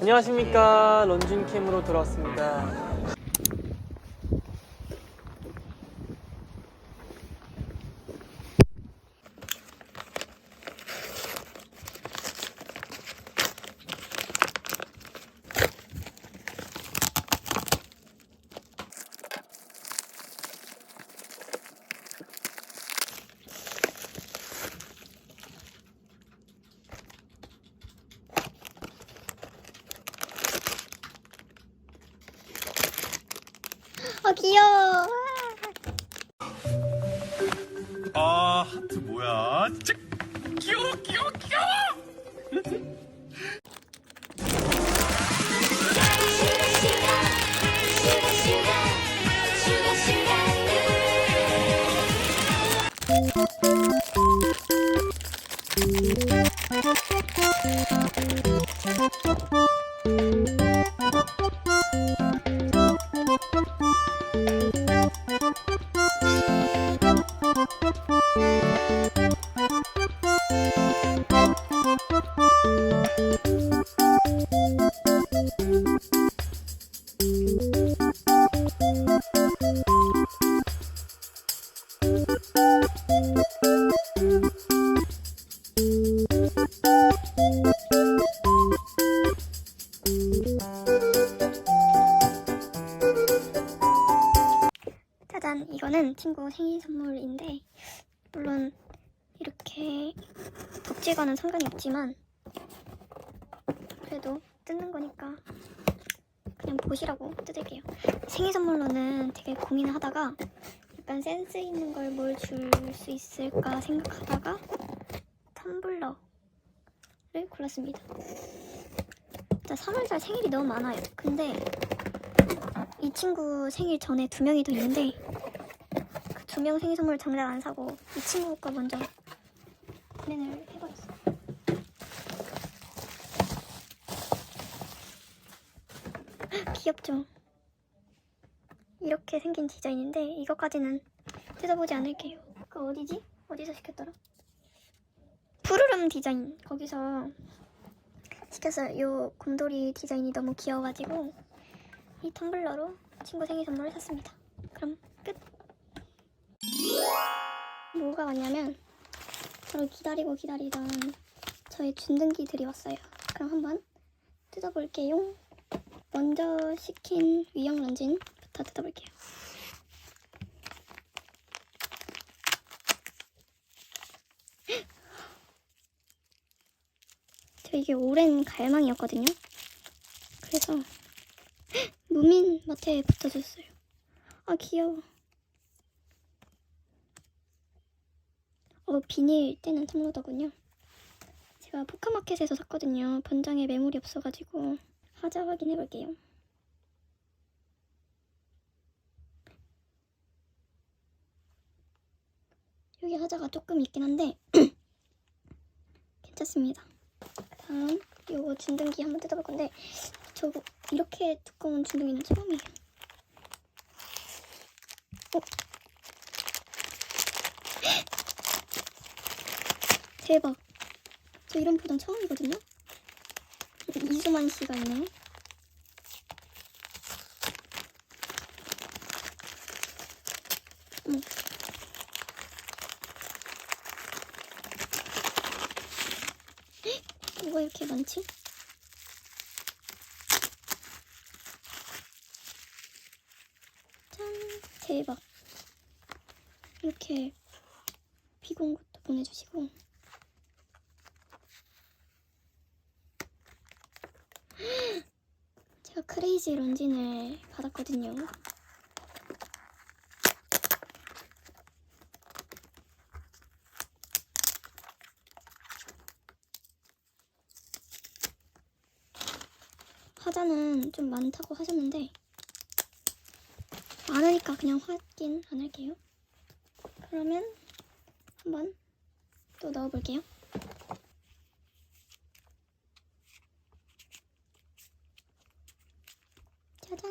안녕하십니까 런쥔 캠으로 돌아왔습니다. 아 귀여워. 아 하트 뭐야 진짜 귀여워 귀여워 귀여워 이렇게 덕질과는 상관이 없지만 그래도 뜯는 거니까 그냥 보시라고 뜯을게요. 생일 선물로는 되게 고민을 하다가 약간 센스 있는 걸 뭘 줄 수 있을까 생각하다가 텀블러를 골랐습니다. 진짜 3월달 생일이 너무 많아요. 근데 이 친구 생일 전에 두 명이 더 있는데 그 두 명 생일 선물 정작 안 사고 이 친구 거 먼저 플랜을 해버렸어요. 귀엽죠? 이렇게 생긴 디자인인데 이것까지는 뜯어보지 않을게요. 그 어디지? 어디서 시켰더라? 푸르름 디자인 거기서 시켰어요. 요 곰돌이 디자인이 너무 귀여워가지고 이 텀블러로 친구 생일 선물을 샀습니다. 그럼 끝. 뭐가 왔냐면 저를 기다리고 기다리던 저의 준등기들이 왔어요. 그럼 한번 뜯어볼게요. 먼저 시킨 위형 런진부터 뜯어볼게요. 저 이게 오랜 갈망이었거든요. 그래서 무민 마트에 붙어줬어요. 아 귀여워. 어 비닐 떼는 텀블러더군요. 제가 포카마켓에서 샀거든요. 번장에 매물이 없어가지고 하자 확인해 볼게요. 여기 하자가 조금 있긴 한데 괜찮습니다. 다음 요거 진등기 한번 뜯어볼 건데 저 이렇게 두꺼운 진동이는 처음이에요. 어? 대박. 저 이런 포장 처음이거든요. 이수만 씨가 있네요. 어머. 뭐가 이렇게 많지? 짠 대박 이렇게 비공 것도 보내주시고 제가 크레이지 런진을 받았거든요 화자는 좀 많다고 하셨는데 많으니까 그냥 확인 안 할게요. 그러면 한번 또 넣어볼게요. 짜잔.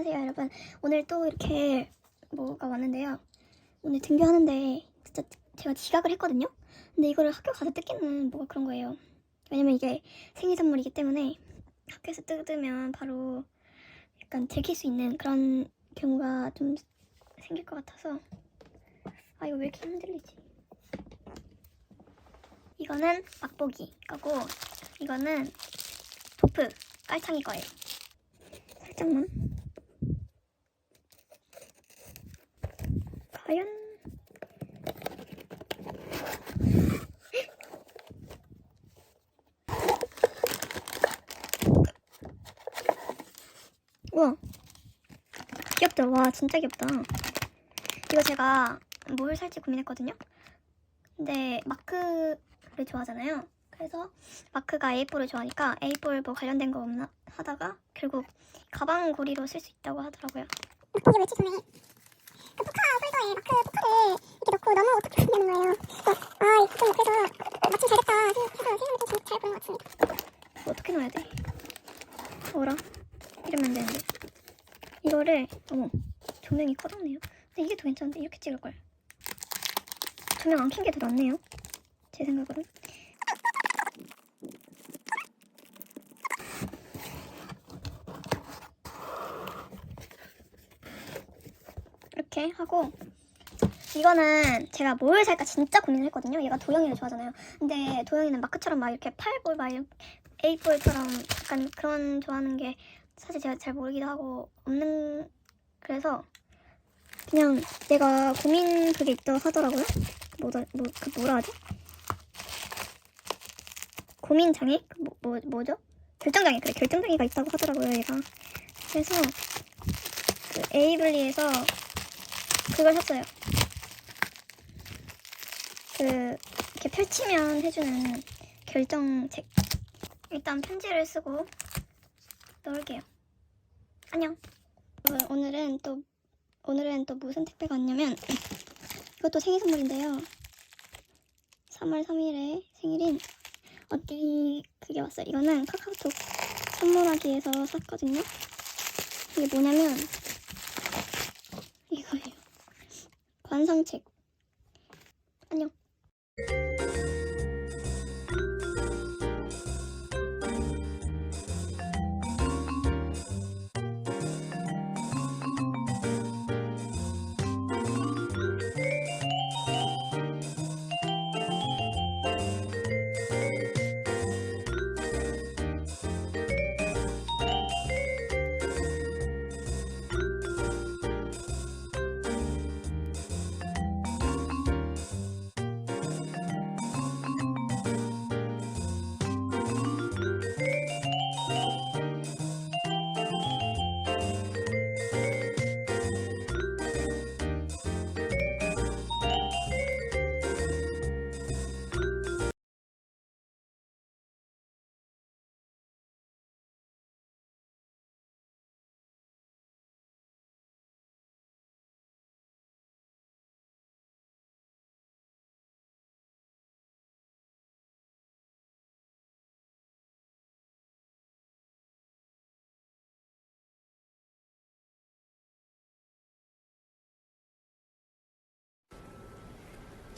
안녕하세요 여러분. 오늘 또 이렇게 뭐가 왔는데요. 오늘 등교하는데 진짜 제가 지각을 했거든요. 근데 이거를 학교 가서 뜯기는 뭐가 그런 거예요. 왜냐면 이게 생일 선물이기 때문에 학교에서 뜯으면 바로 약간 들킬 수 있는 그런 경우가 좀 생길 것 같아서. 아 이거 왜 이렇게 흔들리지? 이거는 맛보기 거고 이거는 도프 깔창이 거예요. 살짝만 과연 우와 귀엽다 와 진짜 귀엽다 이거 제가 뭘 살지 고민했거든요 근데 마크를 좋아하잖아요 그래서 마크가 A4를 좋아하니까 A4 뭐 관련된 거 없나 하다가 결국 가방 고리로 쓸 수 있다고 하더라고요 거기 며칠 전에 그 포카 폴더에 마크 포카를 이렇게 넣고 너무 어떻게 보냐는 거예요. 아 이거 좀 그래서 마침 잘됐다 해서 생각을 좀잘 보는 것 같습니다. 어떻게 넣어야 돼? 뭐라? 이러면 안 되는데. 이거를 어머 조명이 꺼졌네요. 근데 이게 더 괜찮은데 이렇게 찍을 걸. 조명 안 켠 게 더 낫네요. 제 생각으로. 이렇게 하고 이거는 제가 뭘 살까 진짜 고민을 했거든요. 얘가 도영이를 좋아하잖아요. 근데 도영이는 마크처럼 막 이렇게 팔볼 막 이렇게 A4처럼 약간 그런 좋아하는 게 사실 제가 잘 모르기도 하고 없는 그래서 그냥 내가 고민 그게 있다고 하더라고요. 뭐다 뭐 그 뭐라 하지? 고민 장애? 그 뭐, 뭐 뭐죠? 결정 장애 그래 결정 장애가 있다고 하더라고요 얘가. 그래서 그 에이블리에서 그걸 샀어요. 그 이렇게 펼치면 해주는 결정책. 일단 편지를 쓰고 넣을게요. 안녕. 여러분, 오늘은 또 오늘은 또 무슨 택배가 왔냐면 이것도 생일 선물인데요. 3월 3일에 생일인 어디 그게 왔어요. 이거는 카카오톡 선물하기에서 샀거든요. 이게 뭐냐면 이거예요. 관상책. 안녕.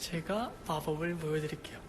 제가 마법을 보여드릴게요.